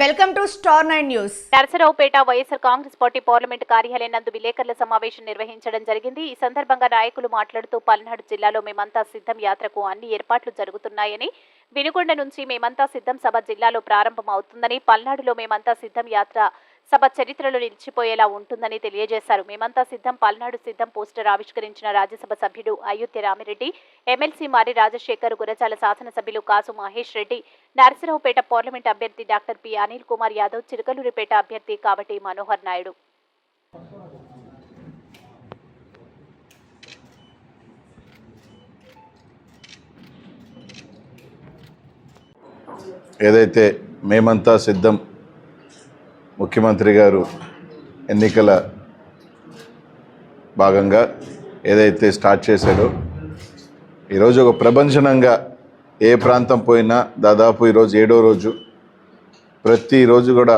Welcome to star nine news. Narasaraopet YSR Congress party parliament కార్యాలయం నందు విలేకరుల సమావేశం నిర్వహించడం జరిగింది. ఈ సందర్భంగా నాయకులు మాట్లాడుతూ పల్నాడు జిల్లాలో మేమంతా సిద్ధం యాత్రకు అన్ని ఏర్పాట్లు జరుగుతున్నాయని వినుకొండ నుంచి మేమంతా సిద్ధం సభ జిల్లాలో ప్రారంభం అవుతుందని పల్నాడులో మేమంతా సిద్ధం యాత్ర సభ చరిత్రలో నిలిచిపోయేలా ఉంటుందని తెలియజేశారు. మేమంతా సిద్ధం పల్నాడు సిద్ధం పోస్టర్ ఆవిష్కరించిన రాజ్యసభ సభ్యుడు అయోధ్య రామిరెడ్డి ఎమ్మెల్సీ మారి రాజశేఖర్ గురజాల శాసనసభ్యులు కాసు మహేష్ రెడ్డి నరసరావుపేట పార్లమెంట్ అభ్యర్థి డాక్టర్ పి అనిల్ కుమార్ యాదవ్ చిరుకలూరిపేట అభ్యర్థి కాబట్టి మనోహర్ నాయుడు. ఏదైతే మేమంతా సిద్ధం ముఖ్యమంత్రి గారు ఎన్నికల భాగంగా ఏదైతే స్టార్ట్ చేశాడో ఈరోజు ఒక ప్రపంచనంగా ఏ ప్రాంతం పోయినా దాదాపు ఈరోజు ఏడో రోజు ప్రతిరోజు కూడా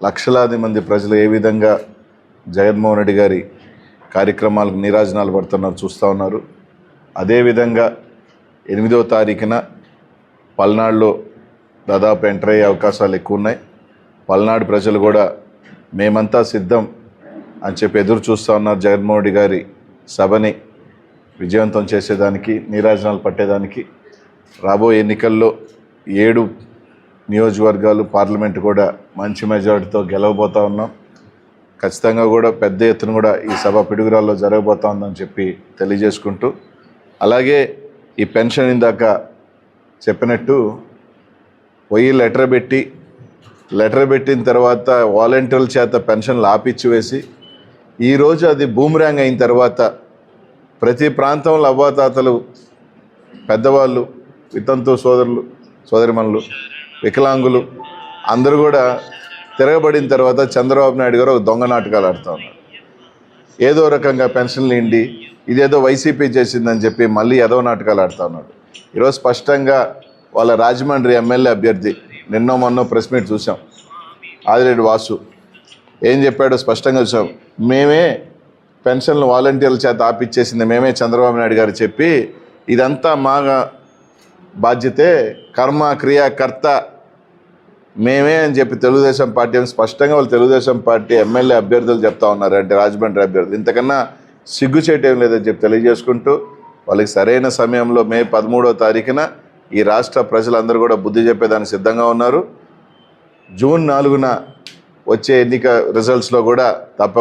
లక్షలాది మంది ప్రజలు ఏ విధంగా జగన్మోహన్ రెడ్డి గారి కార్యక్రమాలకు నీరాజనాలు పడుతున్నారు చూస్తూ ఉన్నారు. అదేవిధంగా ఎనిమిదవ తారీఖున పల్నాడులో దాదాపు ఎంటర్ అయ్యే అవకాశాలు ఎక్కువ ఉన్నాయి. పల్నాడు ప్రజలు కూడా మేమంతా సిద్ధం అని చెప్పి ఎదురు చూస్తూ ఉన్నారు జగన్మోహన్ రెడ్డి గారి సభని విజయవంతం చేసేదానికి నీరాజనాలు పట్టేదానికి. రాబోయే ఎన్నికల్లో ఏడు నియోజకవర్గాలు పార్లమెంట్ కూడా మంచి మెజారిటీతో గెలవబోతా ఉన్నాం. ఖచ్చితంగా కూడా పెద్ద ఎత్తున కూడా ఈ సభ పిడుగురాల్లో జరగబోతా ఉందని చెప్పి తెలియజేసుకుంటూ అలాగే ఈ పెన్షన్ ఇందాక చెప్పినట్టు పోయి లెటర్ పెట్టి లెటర్ పెట్టిన తర్వాత వాలంటీర్ల చేత పెన్షన్లు ఆపిచ్చి వేసి ఈరోజు అది బూమ్రాంగ్ అయిన తర్వాత ప్రతి ప్రాంతంలో అవ్వాతాతలు పెద్దవాళ్ళు వితంతు సోదరులు సోదరిమణులు వికలాంగులు అందరూ కూడా తిరగబడిన తర్వాత చంద్రబాబు నాయుడు గారు ఒక దొంగ నాటకాలు ఆడుతూ ఉన్నారు. ఏదో రకంగా పెన్షన్లు ఇండి ఇదేదో వైసీపీ చేసిందని చెప్పి మళ్ళీ ఏదో నాటకాలు ఆడుతూ ఉన్నాడు. ఈరోజు స్పష్టంగా వాళ్ళ రాజమండ్రి ఎమ్మెల్యే అభ్యర్థి నిన్నో మొన్నో ప్రెస్ మీట్ చూసాం. ఆదిరెడ్డి వాసు ఏం చెప్పాడో స్పష్టంగా చూసాం. మేమే పెన్షన్లు వాలంటీర్ల చేత ఆపిచ్చేసింది మేమే చంద్రబాబు నాయుడు గారు చెప్పి ఇదంతా మా బాధ్యతే కర్మ క్రియాకర్త మేమే అని చెప్పి తెలుగుదేశం పార్టీ అని స్పష్టంగా వాళ్ళు తెలుగుదేశం పార్టీ ఎమ్మెల్యే అభ్యర్థులు చెప్తా ఉన్నారు. అంటే రాజమండ్రి అభ్యర్థులు. ఇంతకన్నా సిగ్గు చేయటం లేదని చెప్పి తెలియజేసుకుంటూ వాళ్ళకి సరైన సమయంలో మే పదమూడవ తారీఖున ఈ రాష్ట్ర ప్రజలందరూ కూడా బుద్ధి చెప్పేదానికి సిద్ధంగా ఉన్నారు. జూన్ నాలుగున వచ్చే ఎన్నిక రిజల్ట్స్లో కూడా తప్పకుండా